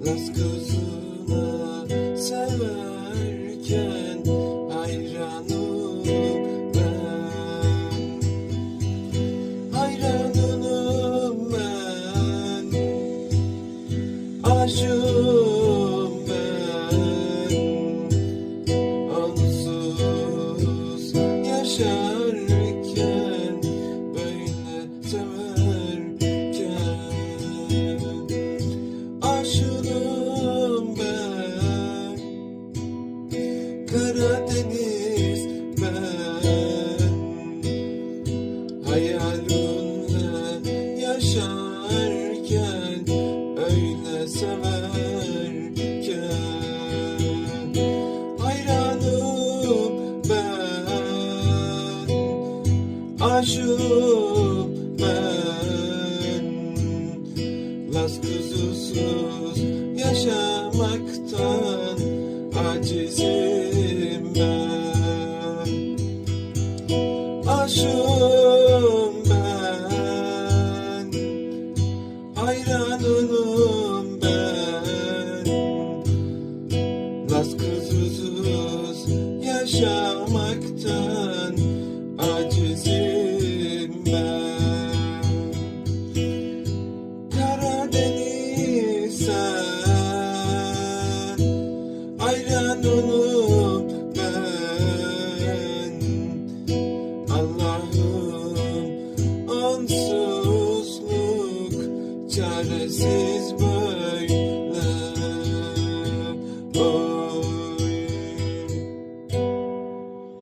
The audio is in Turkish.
Let's go. hayalinde yaşarken öyle severken hayranım ben aşığım Las yaşamaktan baskısız yaşamaktan acizim ben. Karadeniz sen ayran olup ben. Allah'ım onsuzluk çaresiz